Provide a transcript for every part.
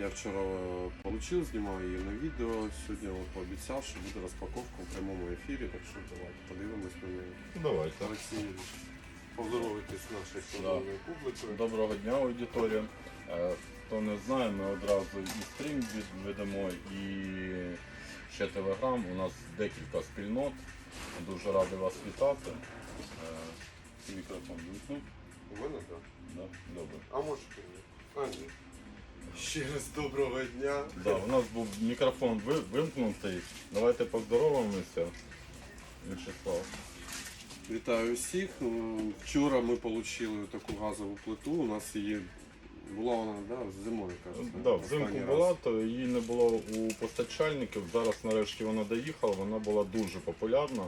Я вчора отримав, знімав її на відео. Сьогодні пообіцяв, що буде розпаковка в прямому ефірі, так що давайте подивимось на неї. Давайте. Олексій, поздоровайтесь з нашою шановною публікою. Доброго дня, аудиторія. Е, Хто не знає, ми одразу і стрім від- ведемо, і ще телеграм. У нас декілька спільнот. Дуже радий вас вітати. Е, Мікрофон вимкнув. У мене так. Да? Добре. А може ти ні? А ні. Ще раз доброго дня. Да, у нас був мікрофон ви- вимкнутий. Давайте поздороваємося. Вячеслав. Вітаю всіх. М, Вчора ми отримали таку газову плиту. У нас її була вона да, зимою, кажуть. Да, взимку була, то її не було у постачальників. Зараз нарешті вона доїхала, вона була дуже популярна,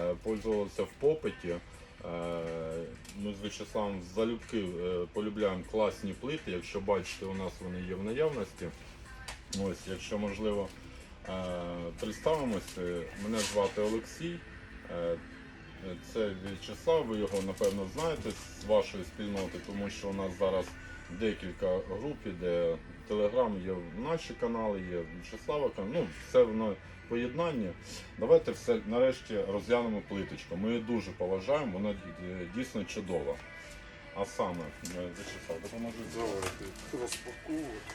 е, пользувалася в попиті. Е, Ми з Вячеславом залюбки е, полюбляємо класні плити. Якщо бачите, у нас вони є в наявності. Ось, якщо можливо, е, представимось. Е, Мене звати Олексій. Це В'ячеслав, ви його напевно знаєте з вашої спільноти, тому що у нас зараз декілька груп, де Телеграм є наші канали, є В'ячеслава канал. Ну, все воно поєднання. Давайте все нарешті розглянемо плиточку. Ми її дуже поважаємо, вона е, дійсно чудова. А саме, е, В'ячеслав, допоможи. Давайте розпаковувати.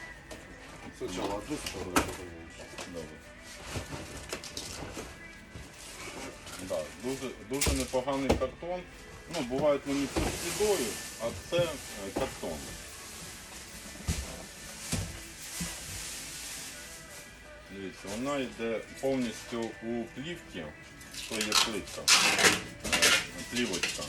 Спочатку одну сторону, потім іншу. Добре. Да, дуже, дуже непоганий картон. Ну, бувають вони під слідою, а це е, картон. Дивіться, вона йде повністю у плівці, що є плитка, плівочка.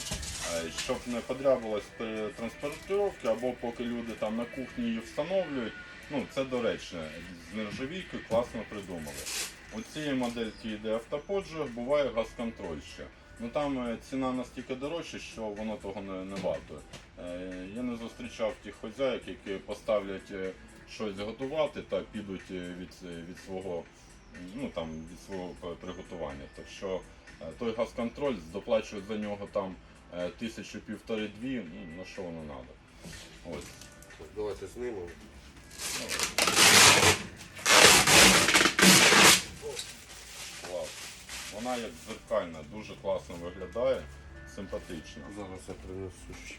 Щоб не подрябилась при транспортировці або поки люди там на кухні її встановлюють. Ну, це доречно. З нержавійкою класно придумали. У цієї модельки йде автоподжиг, буває газконтроль ще. Ну там е, ціна настільки дорожча, що воно того не, не вартує. Е, Я не зустрічав тих хозяїв, які поставлять е, щось готувати та підуть е, від, від свого ну там від свого приготування. Так що е, той газконтроль доплачують за нього там е, тисячу півтори-дві, ну на що воно треба. Ось. Давайте знімемо. Вона як зеркальна, дуже класно виглядає, симпатична. Зараз я принесу.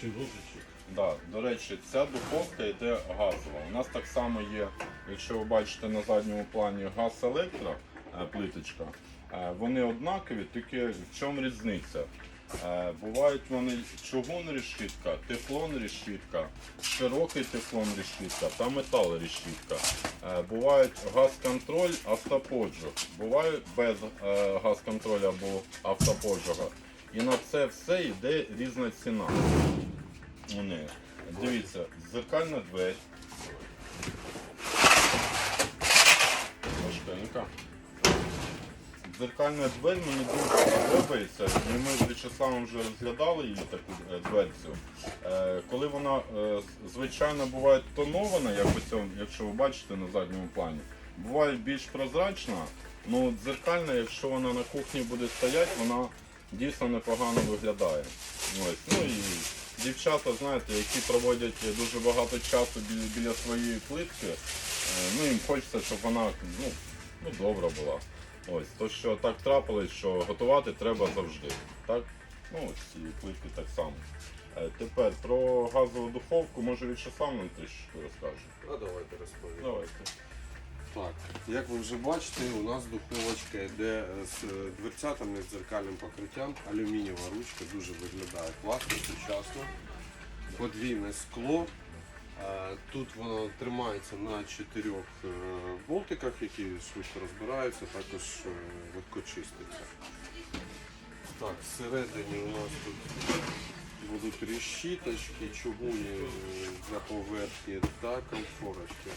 Чи ложечок? Да, до речі, ця духовка йде газова. У нас так само є, якщо ви бачите на задньому плані газ електро, е, плиточка. Е, Вони однакові, тільки в чому різниця? Е, Бувають вони чугун решітка, тефлон решітка, широкий тефлон решітка та метал решітка. Бувають газ-контроль, автоподжог. Буває без газ-контролю або автоподжога. І на це все йде різна ціна. Вони. Дивіться, зеркальна двері. Важкенька. Дзеркальна дверь мені дуже подобається, і ми з В'ячеславом вже розглядали її таку е, дверцю. Е, коли вона е, звичайно буває тонована, як цьому, якщо ви бачите на задньому плані, буває більш прозрачна, ну дзеркальна, якщо вона на кухні буде стояти, вона дійсно непогано виглядає. Ось. Ну і дівчата, знаєте, які проводять дуже багато часу біля, біля своєї плитки, е, ну їм хочеться, щоб вона ну, ну, добра була. Ось, то що так трапилось, що готувати треба завжди. Так? Ну, ось ці плитки так само. Е, Тепер про газову духовку, може В'ячеслав нам трішки розкаже. А давайте розповім. Давайте. Так, як ви вже бачите, у нас духовочка йде з е, дверцятами з дзеркальним покриттям. Алюмінієва ручка дуже виглядає класно, сучасно. Подвійне скло. Е, Тут воно тримається на чотирьох е, болтиках, які швидко розбираються, також легко чиститься. Так, всередині у нас тут будуть решіточки, чугуні для поверхні та комфорочки.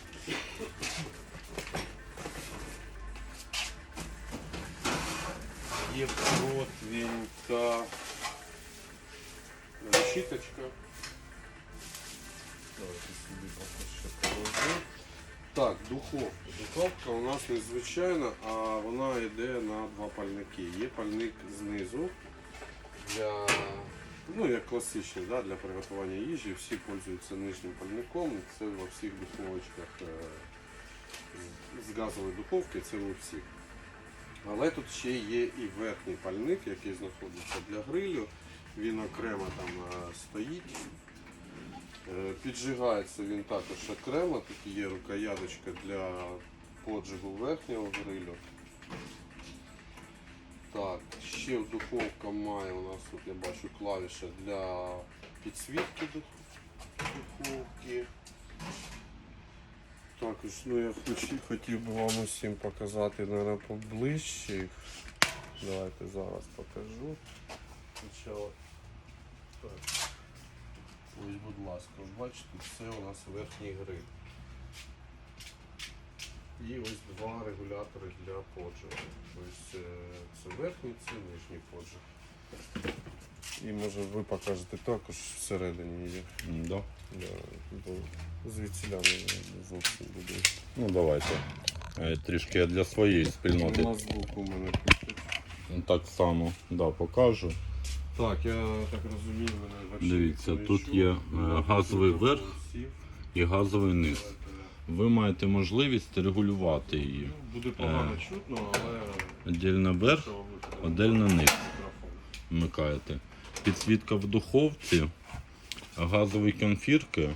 Є противенька решіточка. Давайте собі поки ще. Так, духовка. Духовка у нас незвичайна, а вона йде на два пальники. Є пальник знизу для Ну, як класичні, да, для приготування їжі, всі пользуються нижнім пальником, це во всіх духовочках е, з- газової духовки, це у всіх. Але тут ще є і верхній пальник, який знаходиться для грилю. Він окремо там е, стоїть. Е, Піджигається він також окремо, тут є рукояточка для поджигу верхнього грилю. Так, ще в духовка має у нас тут я бачу клавіша для підсвітки духовки. Також, ну я хотів би вам усім показати, наверное, поближче. Давайте зараз покажу. Спочатку. Так. Ось, будь ласка, бачите, це у нас верхній гриль. І ось два регулятори для поджигу. Тобто е, це верхній, це нижній поджиг. І може ви покажете також всередині є. Да. Да, бо звідсіля не зовсім буде. Ну давайте. Е, Трішки я для своєї спільноти На звук у мене пишуть. так само да, покажу. Так, я так розумію, мене вообще Дивіться, ніхто не тут чув. є, е, Ну, газовий верх. сів. І газовий низ. Ви маєте можливість регулювати її. Ну, Буде погано чутно, але Отдельно верх, що ви низ. мікрофон. Підсвітка в духовці, газові конфірки.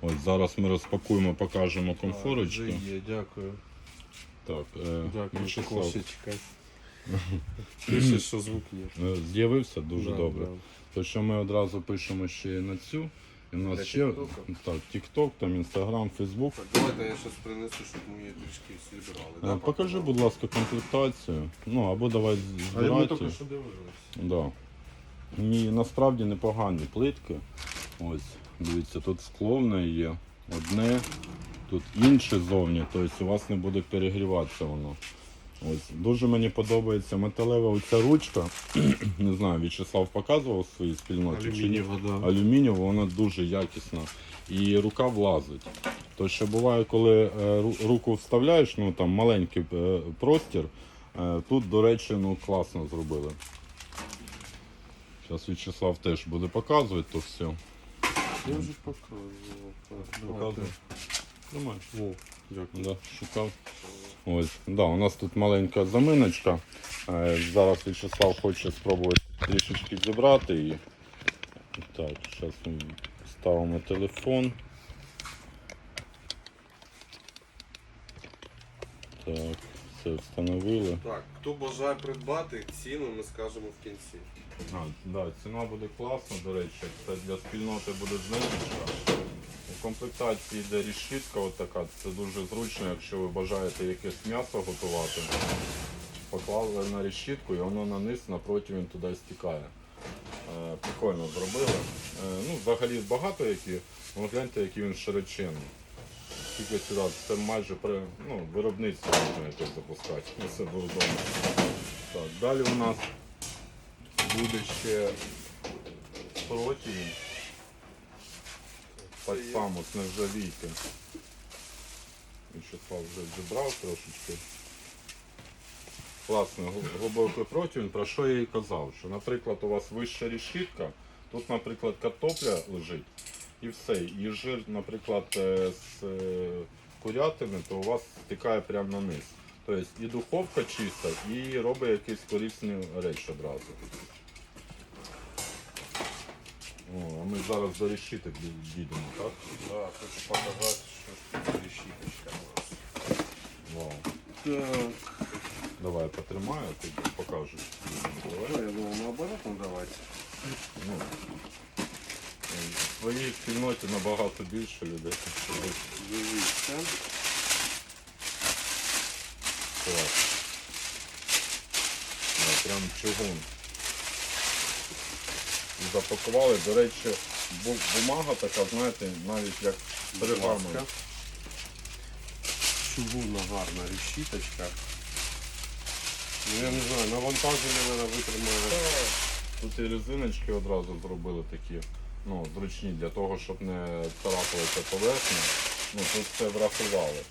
Ось зараз ми розпакуємо, покажемо Так, конфорочки. вже є, дякую. Так, е, Дякую, Вячеслав, кошечка. Пише, що звук є. е, з'явився дуже Да, добре. да. То що ми одразу пишемо ще на цю. І в нас Для ще Тіктока? так, TikTok, там Instagram, Facebook. Так, давайте я зараз принесу, щоб ми її трішки всі брали. Е, Да, Покажи, будь ласка, комплектацію. Ну або давай А ми збирати. тільки що дивилися. Да. І насправді непогані плитки. Ось, дивіться, тут скло в неї є одне, тут інше зовні, тобто у вас не буде перегріватися воно. Ось, дуже мені подобається металева оця ручка. не знаю, В'ячеслав показував в своїй спільноті. чи ні. Да. Алюмінієва, вона дуже якісна. І рука влазить. То ще буває, коли е, руку вставляєш, ну там маленький е, простір. е, Тут, до речі, ну класно зробили. Зараз В'ячеслав теж буде показувати то все. Я вже показував. Показує. Тримай. О, дякую. Да, шукав. Ось, да, у нас тут маленька заминочка. Е, Зараз В'ячеслав хоче спробувати трішечки зібрати її. Так, зараз ми ставимо телефон. Так, все встановили. Так, хто бажає придбати, ціну ми скажемо в кінці. А, да, ціна буде класна, до речі, це для спільноти буде знижечка. У комплектації йде рішітка отака, це дуже зручно, якщо ви бажаєте якесь м'ясо готувати. Поклали на решітку і воно на низ на противень туди стікає. Е, прикольно зробили. Е, ну, взагалі багато які, ну гляньте, який він широченний. Тільки сюди, це майже при ну, виробництво можна запускати. Ну, це. Так, далі у нас буде ще противень. Так само з нержавійки. Вячеслав вже зібрав трошечки. Класний гл- глибокий противень, про що я і казав, що, наприклад, у вас вища решітка, тут, наприклад, картопля лежить і все. І жир, наприклад, е, з е, курятини, то у вас стікає прямо на низ. Тобто і духовка чиста, і робить якісь корисні речі одразу. О, а ми зараз до решіток ді- дійдемо, так? Да, хочу показати, що тут решіточка у нас. Вау. Так. Давай потримаю, ти покажеш. Давай. Ну, я думаю, наоборот, ну давайте. Ну, в своїй спільноті набагато більше людей. Дивіться. Клас. Да, прям чугун. Запакували, до речі, бумага така, знаєте, навіть як ласка. Чугунна гарна решіточка. Ну я не знаю, навантаження вона витримає. Тут і резиночки одразу зробили такі, ну, зручні для того, щоб не царапалася поверхня. Ну, тут все врахували.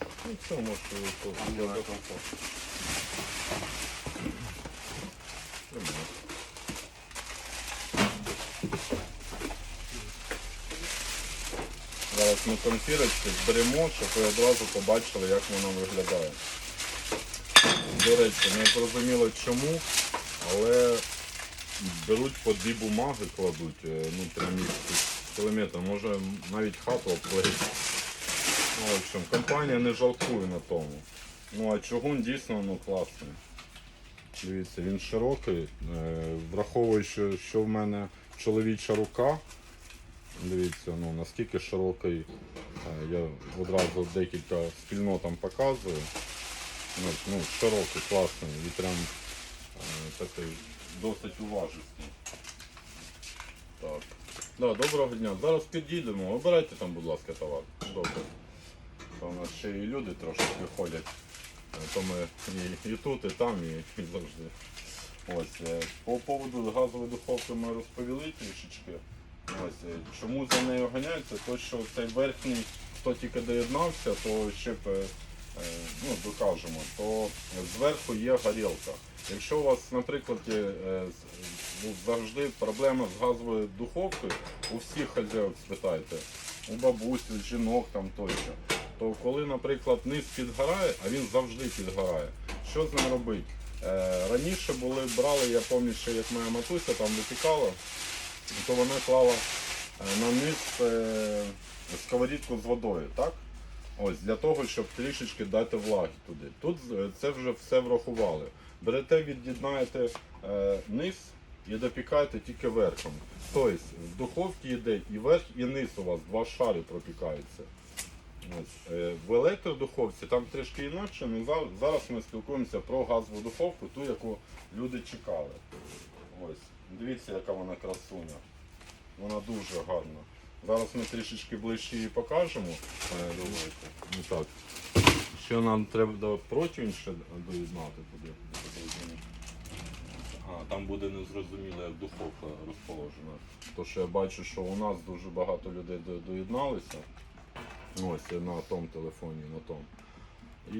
Ну, це може Для ми конфірочки зберемо, щоб ви одразу побачили, як воно виглядає. До речі, не зрозуміло чому, але беруть по дві бумаги, кладуть, е, ну їх кілометр, може навіть хату обклеїть. Ну, в общем, компанія не жалкує на тому. Ну а чугун дійсно ну, класний. Дивіться, він широкий, е, враховуючи, що в мене чоловіча рука. Дивіться, ну наскільки широкий, е, я одразу декілька спільнотам показую. Ну, ну, широкий, класний і прям е, такий досить уважний. Так. Да, доброго дня. Зараз підійдемо. Обирайте там, будь ласка, товар. Добре. То у нас ще і люди трошки виходять. Е, То ми і, і тут, і там, і, і завжди. Ось, по поводу газової духовки ми розповіли трішечки. Ось, е, чому за нею ганяються? То що цей верхній, хто тільки доєднався, то б, е, е, ну, докажемо, то зверху є горілка. Якщо у вас, наприклад, ну, завжди проблема з газовою духовкою, у всіх хазяїв спитайте, у бабусі, жінок там тощо, то коли, наприклад, низ підгорає, а він завжди підгорає, що з ним робити? Раніше були, брали, я пам'ятаю, як моя матуся там випікала, то вона клала е, на низ е, сковорідку з водою, так? Ось, для того, щоб трішечки дати влаги туди. Тут е, це вже все врахували. Берете, від'єднаєте низ і допікаєте тільки верхом. Тобто в духовці йде і верх, і низ у вас, два шари пропікаються. В електродуховці там трішки інакше, але зараз ми спілкуємося про газову духовку, ту, яку люди чекали. Ось. Дивіться, яка вона красуня. Вона дуже гарна. Зараз ми трішечки ближче її покажемо. Е, Ну, так. Ще нам треба противень ще доєднати туди. А, там буде незрозуміло, як духовка розположена. То що я бачу, що у нас дуже багато людей до- доєдналися. Ось на тому телефоні, на тому. І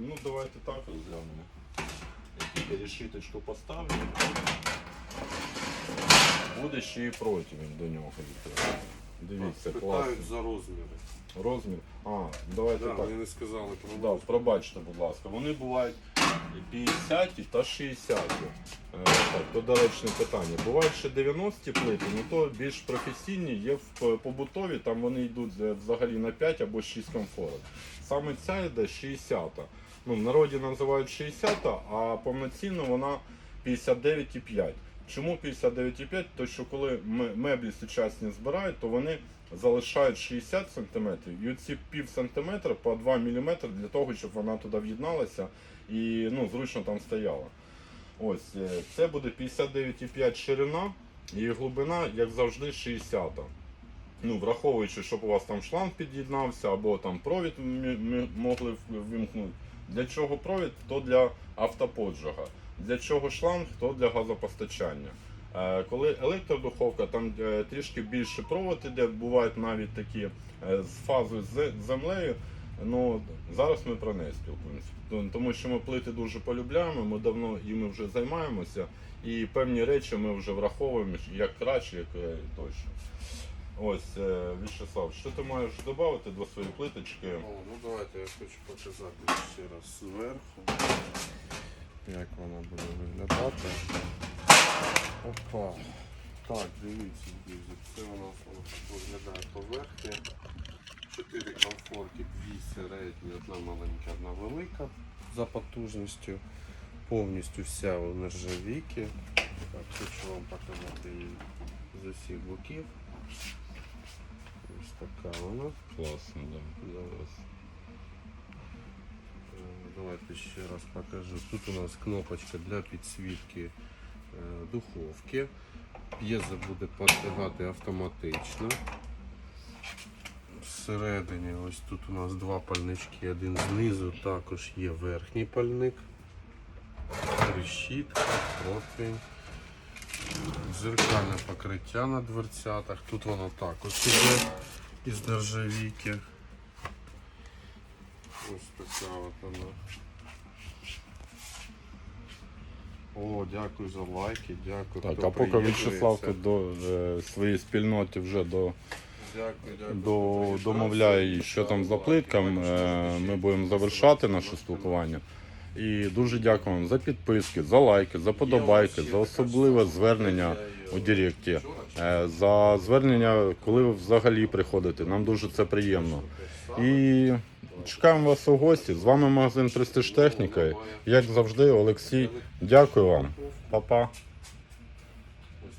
ну давайте так розглянемо. Я тільки решіточку поставлю. Буде ще і противень до нього йти. Дивіться, Питають класний. за розміри. Розмір. А, давайте Да, так. вони не сказали про Да, пробачте, будь ласка. Вони бувають 50 та 60. Е, так, то доречне питання. Бувають ще 90 плити, ну то більш професійні, є в побутові, там вони йдуть е, взагалі на 5 або 6 комфорок. Саме ця йде 60. Ну, в народі називають 60, а повноцінно вона 59,5. Чому 59,5? Тому що коли меблі сучасні збирають, то вони залишають 60 см і оці пів сантиметра по 2 мм для того, щоб вона туди в'єдналася і ну, зручно там стояла. Ось, е, це буде 59,5 ширина і глибина, як завжди, 60. Ну, враховуючи, щоб у вас там шланг під'єднався, або там провід могли вимкнути. Для чого провід? То для автоподжога. Для чого шланг, то для газопостачання. Е, Коли електродуховка, там е, трішки більше провод іде, бувають навіть такі е, з фазою з землею. Ну, зараз ми про неї спілкуємося. Тому що ми плити дуже полюбляємо, ми давно іми вже займаємося, і певні речі ми вже враховуємо як краще, як тощо. Ось, Вячеслав, що ти маєш додати до своєї плиточки? О, ну давайте я хочу показати ще раз зверху, як вона буде виглядати. Опа. Так, дивіться, друзі, це у нас виглядає поверхня. Чотири комфорки, дві середні, одна маленька, одна велика за потужністю. Повністю вся у нержавійки. Так, хочу вам показати її з усіх боків. Ось така вона. Класно, да. Зараз. Давайте ще раз покажу. Тут у нас кнопочка для підсвітки е, духовки. П'єза буде підлягати автоматично. Всередині ось тут у нас два пальнички, один знизу також є верхній пальник. Решітка, противень. Дзеркальне покриття на дверцятах. Тут воно також іде із нержавійки. Ось така от вона. О, дякую за лайки, дякую. Так, хто а поки Вячеслав тут до е, своїй спільноті вже до, Дякую, дякую. до, домовляю, її, що там за плиткам. Е, Ми будемо завершати наше спілкування. І дуже дякую вам за підписки, за лайки, за подобайки, за особливе звернення у Директі, е, за звернення, коли ви взагалі приходите. Нам дуже це приємно. І чекаємо вас у гості. З вами магазин Престиж Техніка. Як завжди, Олексій. Дякую вам. Па-па.